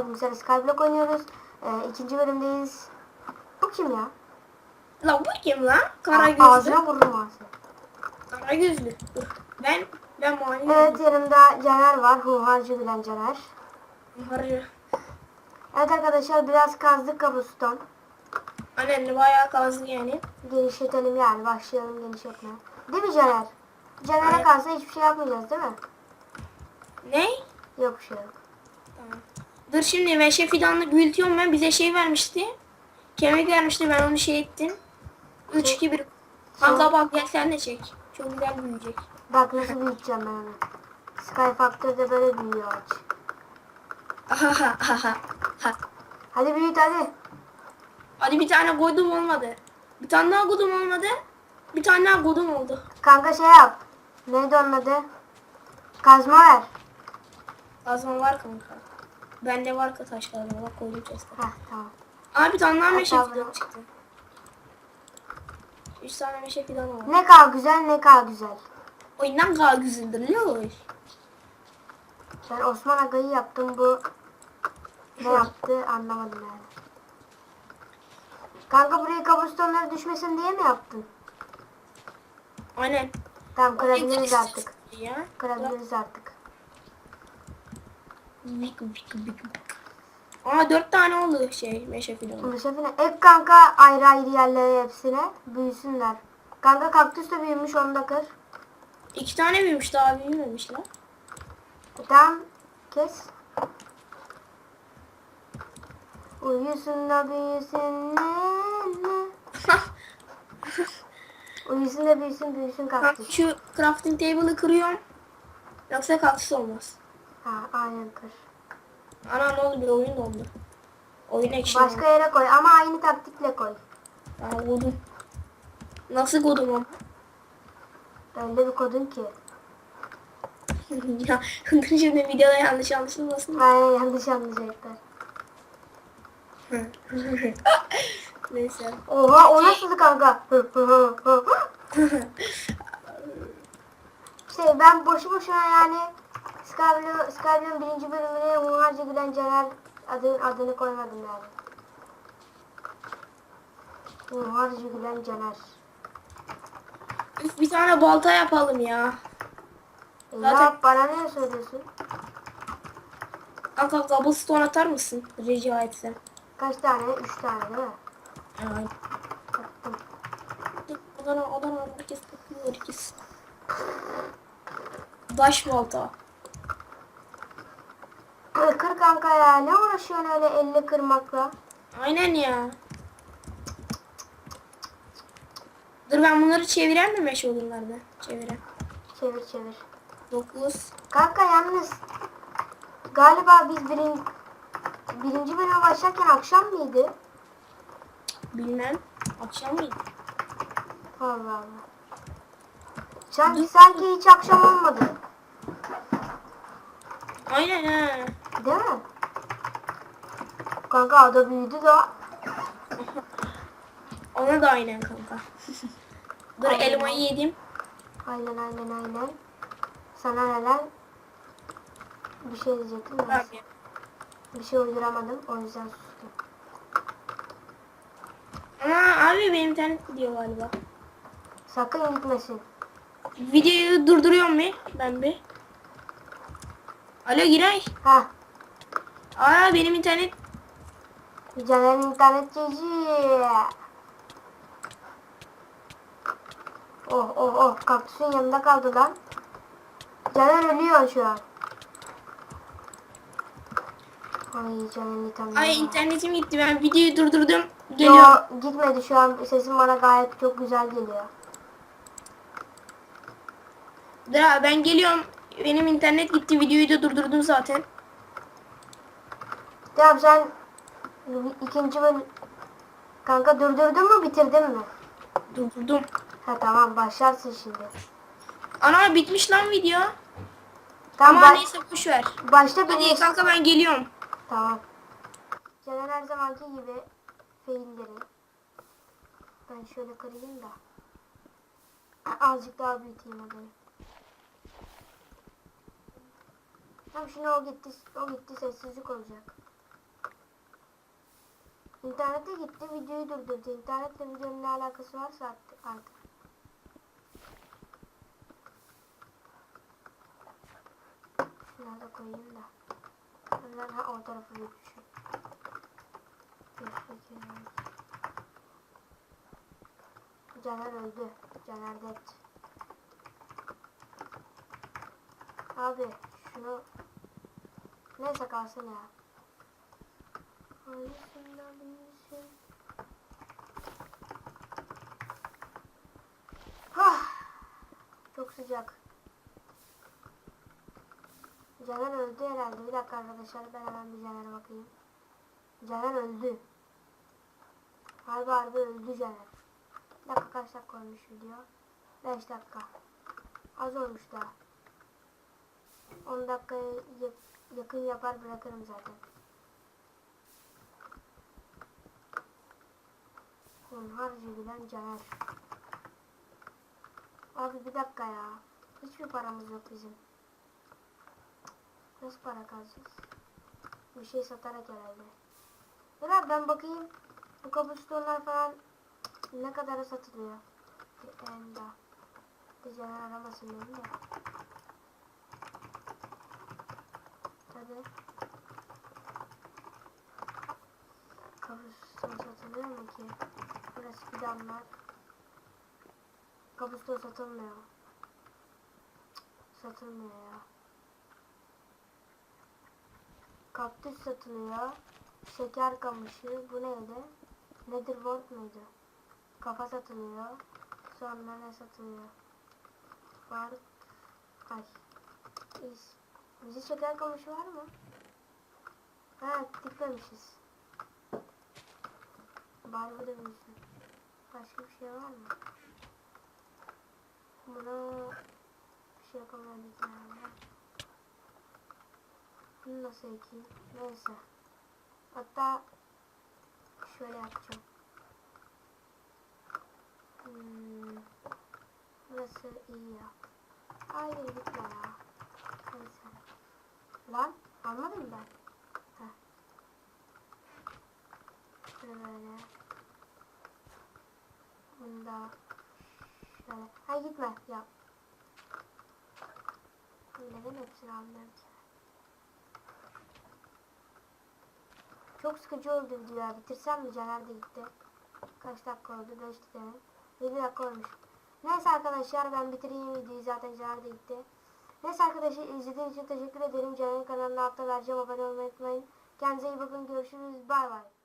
hepimiz Skyblock oynuyoruz. Ee, ikinci bölümdeyiz. Bu kim ya? La bu kim lan? Kara gözlü. Ağzına vururum ağzına. Kara gözlü. Ben ben muayene Evet yanımda Caner var. Huharcı bilen Caner. Harcı. Evet arkadaşlar biraz kazdık kabuston. Annen bayağı kazdı yani. Genişletelim yani. Başlayalım genişletmeye. Değil mi Caner? Caner'e Evet. kalsa hiçbir şey yapmayacağız değil mi? Ne? Yok bir şey yok. Tamam. Dur şimdi meşe fidanlık büyütüyorum ben. Bize şey vermişti. Kemik vermişti ben onu şey ettim. 3 2 1. Kanka bak gel sen de çek. Çok güzel büyüyecek. Bak nasıl büyüteceğim ben onu. Sky Factory'de böyle büyüyor ağaç. Hadi büyüt hadi. Hadi bir tane koydum olmadı. Bir tane daha koydum olmadı. Bir tane daha koydum oldu. Kanka şey yap. Neydi onun adı? Kazma ver. Lazım var kanka. Bende var kazma. Bak koydum chest'e. Heh tamam. Abi bir tane daha meşe fidanı çıktı. 3 tane meşe fidanı var. Ne kadar güzel ne kadar güzel. Oyundan daha güzeldir loş. Ben Osman Aga'yı yaptım bu ne yaptı anlamadım yani. Kanka buraya kabustonları düşmesin diye mi yaptın? Aynen. Tamam kırabiliriz artık. Ya. Kırabiliriz artık. Vik vik vik. Aa dört tane oldu şey meşe fidanı. Bu şefine ek kanka ayrı ayrı yerlere hepsine büyüsünler. Kanka kaktüs de büyümüş onu da kır. İki tane büyümüş daha büyümemiş lan. Tamam kes. Uyusun da büyüsün. Uyusun da büyüsün büyüsün kaktüs. şu crafting table'ı kırıyorum. Yoksa kaktüs olmaz. Ha aynen kır. Ana ne oldu bir oyun dondu. Oyun ekşi. Başka yere koy ama aynı taktikle koy. Aa kodum. Nasıl kodum ama? Öyle bir kodun ki. ya şimdi videoda yanlış anlaşılmasın. Aynen yanlış anlayacaklar. Neyse. Oha o nasıldı kanka? şey ben boşu boşuna yani Skyblue, Skyblue'un birinci bölümüne Hunharca Gülen Caner adı, adını koymadım yani. Hunharca Gülen Caner. Üf, bir tane balta yapalım ya. E Zaten- ya bana ne söylüyorsun? Kanka cobblestone atar mısın? Rica etsem. Kaç tane? Üç tane değil mi? Attım. Odana odana herkes bakıyor herkes. Baş balta. Kanka ya ne uğraşıyorsun öyle elle kırmakla? Aynen ya. Dur ben bunları çeviren mi meşe odunlarda? Çeviren. Çevir çevir. 9. Kanka yalnız galiba biz birin, birinci bölüme başlarken akşam mıydı? Bilmem. Akşam mıydı? Allah Allah. Sanki, sanki hiç akşam olmadı. Aynen ha. Değil mi? Kanka ada büyüdü da. Ona da aynen kanka. Dur Aynen. elmayı yedim. Aynen aynen aynen. Sana neler? Bir şey diyecektim de ya. bir şey uyduramadım o yüzden sustum. Ama abi benim internet gidiyor galiba. Sakın gitmesin. Videoyu durduruyorum bir. Ben bir. Alo Giray. Ha, Aa benim internet. Caner'in internet cici. Oh oh oh kaktüsün yanında kaldı lan. Caner ölüyor şu an. Ay Caner'in internet. Ay internetim gitti. Ben videoyu durdurdum. Geliyorum. Yo gitmedi şu an sesim bana gayet çok güzel geliyor. Dur abi ben geliyorum. Benim internet gitti. Videoyu da durdurdum zaten. Tamam sen ikinci bölüm kanka durdurdun mu bitirdin mi? Durdurdum. Ha tamam başlarsın şimdi. Ana bitmiş lan video. Tamam Ama ba- neyse boş ver. başta Hadi bir kanka ben geliyorum. Tamam. Caner her zamanki gibi failleri. Ben şöyle kırayım da. Azıcık daha büyüteyim adayı. Tam şimdi o gitti, o gitti sessizlik olacak. İnternete gitti videoyu durdurdu. İnternetle videonun ne alakası varsa attı artık. Şunları koyayım da. Bunlar ha o tarafı üç. Caner öldü. Caner dead. Abi şunu neyse kalsın ya. Hangisinden? Hah! Çok sıcak. Caner öldü herhalde. Bir dakika arkadaşlar ben hemen bir Caner'e bakayım. Caner öldü. Harbi harbi öldü Caner. Bir dakika kaç dakika olmuş video? 5 dakika. Az olmuş daha. 10 dakikaya ya- yakın yapar bırakırım zaten. Hunharca gülen Caner. Abi bir dakika ya. Hiçbir paramız yok bizim. Nasıl para kalacağız? Bir şey satarak herhalde. Dur ben bakayım. Bu kabustonlar falan ne kadara satılıyor? Enda. Bir Caner aramasın beni de. Hadi. Kabuston satılıyor mu ki? Burası fidanlar. Kabuston satılmıyor. Satılmıyor ya. Kaktüs satılıyor. Şeker kamışı. Bu neydi? Netherwort muydu? Kafa satılıyor. Sonra ne satılıyor? Var. Ay. İz. Bizi şeker kamışı var mı? Ha dikmemişiz. Bari bu da büyüsün. Başka bir şey var mı? Bunu bir şey yapamadık yani. Bunu nasıl ekeyim? Neyse. Hatta şöyle yapacağım. Hmm. Burası iyi ya. Hayır gitme ya. Neyse. Lan anladın ben. Heh. Şöyle böyle. Bunda şöyle. Hayır gitme ya. Neden hepsini almıyorum ki? Çok sıkıcı oldu video. Bitirsem mi? Caner de gitti. Kaç dakika oldu? 5 dakika mi? 7 dakika olmuş. Neyse arkadaşlar ben bitireyim videoyu zaten Caner de gitti. Neyse arkadaşlar izlediğiniz için teşekkür ederim. Caner'in kanalına altta vereceğim abone olmayı unutmayın. Kendinize iyi bakın. Görüşürüz. Bay bay.